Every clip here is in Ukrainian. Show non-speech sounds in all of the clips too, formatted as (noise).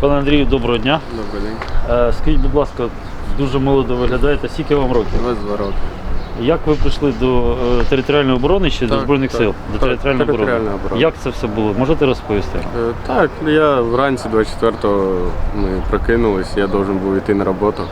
Пане Андрію, доброго дня. Добрий день. Е, Скажіть, будь ласка, дуже молодо виглядаєте. Скільки вам років? 22 роки. Як ви прийшли до е, територіальної оборони чи до Збройних так. сил? До Так, територіальної оборони. оборона. Як це все було? Можете розповісти? Е, Так, я вранці 24-го ми прокинулись, я должен був йти на роботу.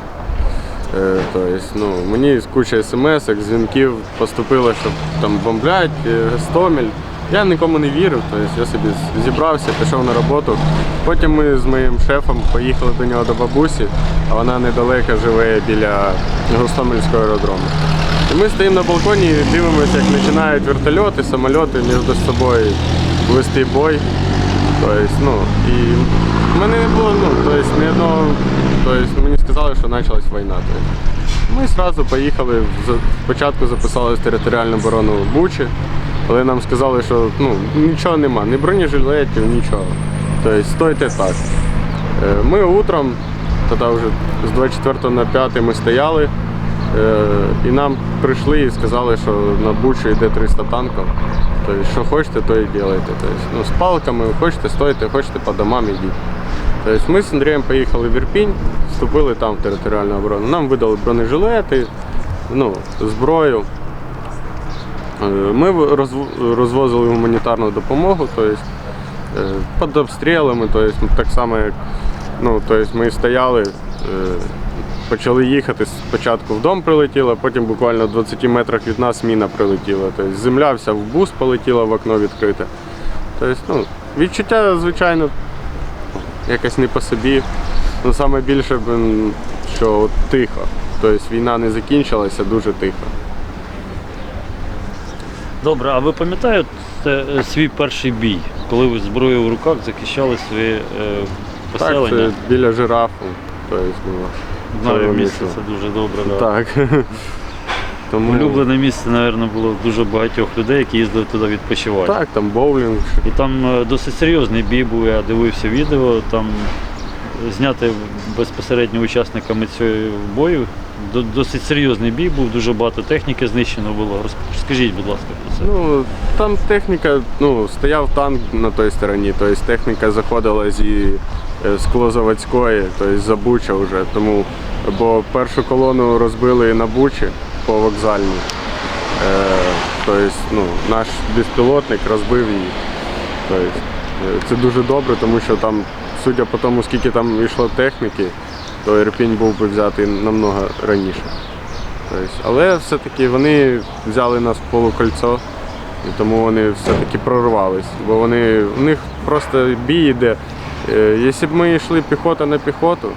Тобто, ну, мені з куча смс, дзвінків поступило, що там бомблять, Гостомель. Я нікому не вірив, тобто я собі зібрався, пішов на роботу. Потім ми з моїм шефом поїхали до нього до бабусі, а вона недалеко живе біля Гостомельського аеродрому. І ми стоїмо на балконі і дивимося, як починають вертольоти, самольоти між собою вести бой. Тобто, ну, і в мене не було, ну, тобто, ні одного, тобто, мені сказали, що почалась війна. Тобто. Ми одразу поїхали, спочатку записалися в територіальну оборону Бучі, але нам сказали, що ну, нічого нема, ні бронежилетів, нічого. Тобто стойте так. Е, Ми утром, тоді вже з 24 на 5 ми стояли, е, і нам прийшли і сказали, що на Бучу йде 300 танків. Тобто, що хочете, то і робите. Тобто, ну, з палками хочете, стойте, хочете по домам ідіть. Тобто ми з Андрієм поїхали в Ірпінь, вступили там в територіальну оборону. Нам видали бронежилети, ну, зброю. Е, Ми розвозили гуманітарну допомогу, тобто, е, під обстрілами, тобто, так само, як ну, тобто, ми стояли, е, почали їхати, спочатку в дом прилетіло, потім буквально в 20 метрах від нас міна прилетіла. Тобто, земля вся в бус полетіла, в окно відкрите. Тобто, ну, відчуття, звичайно, якось не по собі. Ну, саме що тихо. Тобто війна не закінчилася, дуже тихо. Добре, а ви пам'ятаєте е, свій перший бій, коли ви зброєю в руках захищали своє е, Так, поселення? це біля жирафу. Тобто. Знаю місце, місце. це дуже добре. Да. Так. (laughs) Тому, Улюблене місце, мабуть, було дуже багатьох людей, які їздили туди відпочивати. Так, там боулінг. І там е, досить серйозний бій був, я дивився відео, там зняти безпосередньо учасниками цього бою. До- Досить серйозний бій був, дуже багато техніки знищено було. Скажіть, будь ласка, про це. Ну, там техніка, ну, стояв танк на той стороні, тобто техніка заходила зі е, склозаводської, тобто за Буча вже. Тому, бо першу колону розбили на Бучі по вокзальній. Е, тобто, ну, наш безпілотник розбив її. Тобто, е, це дуже добре, тому що там, судя по тому, скільки там йшло техніки, то Ірпінь був би взятий намного раніше. Тобто, але все-таки вони взяли нас в полукольцо, і тому вони все-таки прорвались. Бо вони, у них просто бій йде. Е, Якщо б ми йшли піхота на піхоту,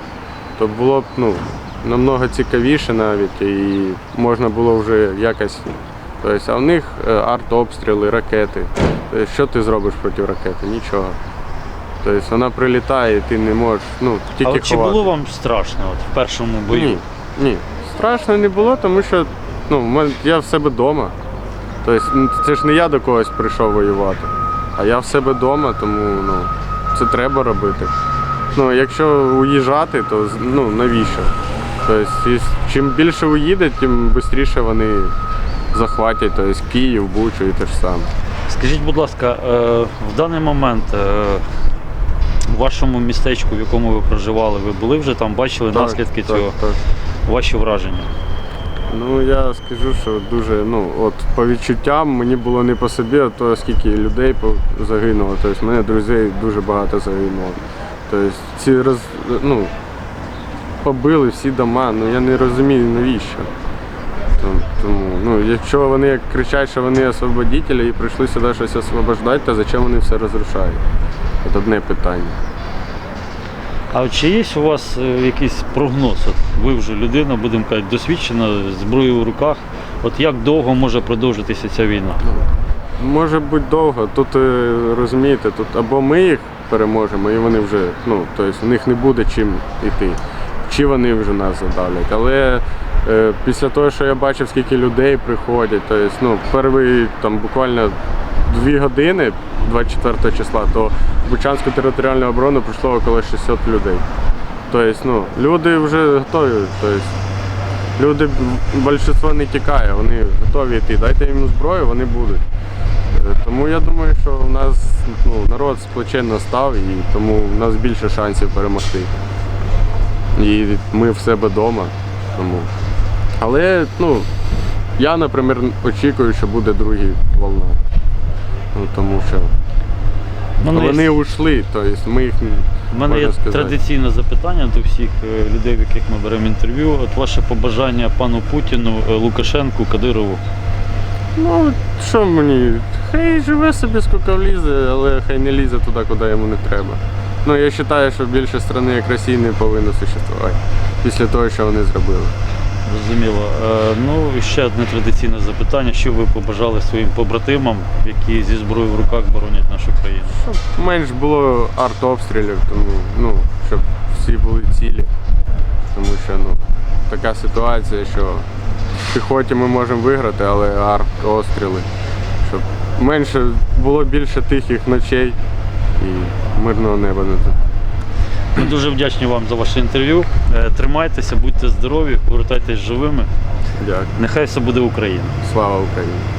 то було б ну, намного цікавіше навіть і можна було вже якось. Тобто, а в них е, артобстріли, ракети. Тобто, що ти зробиш проти ракети? Нічого. Тобто вона прилітає, і ти не можеш. Ну, тільки а от чи ховати. було вам страшно от, в першому бою? Ні, ні. Страшно не було, тому що ну, я в себе вдома. Тобто ну, це ж не я до когось прийшов воювати, а я в себе вдома, тому ну, це треба робити. Ну, якщо уїжджати, то ну, навіщо? Тобто, чим більше уїде, тим швидше вони захватять тобто, Київ, Бучу і те ж саме. Скажіть, будь ласка, е, в даний момент е, вашому містечку, в якому ви проживали, ви були вже там, бачили наслідки так, цього? Так. Ваші враження? Ну я скажу, що дуже, ну от по відчуттям мені було не по собі, а то скільки людей загинуло. Тобто мене друзей дуже багато загинуло. Тобто ці роз, ну, побили всі дома, ну я не розумію навіщо. Тому- ну, якщо вони кричать, що вони освободителі і прийшли сюди щось освобождати, то зачем вони все розрушають? Це одне питання. А чи є у вас е, якийсь прогноз? От ви вже людина, будемо казати, досвідчена, з зброєю в руках. От як довго може продовжитися ця війна? Може бути довго. Тут е, розумієте, тут або ми їх переможемо, і вони вже, ну, тобто в них не буде чим йти, чи вони вже нас задавлять. Але е, після того, що я бачив, скільки людей приходять, тобто, ну, перший там буквально дві години, 24 числа, то в Бучанську територіальну оборону прийшло около 600 людей. Тобто, ну, люди вже готові. Тобто, люди, більшість не тікає, вони готові йти. Дайте їм зброю, вони будуть. Е, Тому я думаю, що у нас ну, народ сплоченно став і тому в нас більше шансів перемогти. І ми в себе вдома. Тому. Але ну, я, наприклад, очікую, що буде друга волна. Ну, тому що мене є- вони ушли, тобто ми їх У мене є сказати. традиційне запитання до всіх е, людей, в яких ми беремо інтерв'ю. От ваше побажання пану Путіну, е, Лукашенку, Кадирову. Ну, що мені? Хай живе собі скільки влізе, але хай не лізе туди, куди йому не треба. Ну, я вважаю, що більше країни, як Росії, не повинно существувати після того, що вони зробили. Зрозуміло. Е, Ну ще одне традиційне запитання. Що ви побажали своїм побратимам, які зі зброєю в руках боронять нашу країну? Щоб менш було артобстрілів, тому ну, щоб всі були цілі. Тому що ну, така ситуація, що в піхоті ми можемо виграти, але артобстріли. Щоб менше було більше тихих ночей і мирного неба над Ми дуже вдячні вам за ваше інтерв'ю. Е, Тримайтеся, будьте здорові, повертайтесь живими. Дякую. Нехай все буде Україна. Слава Україні!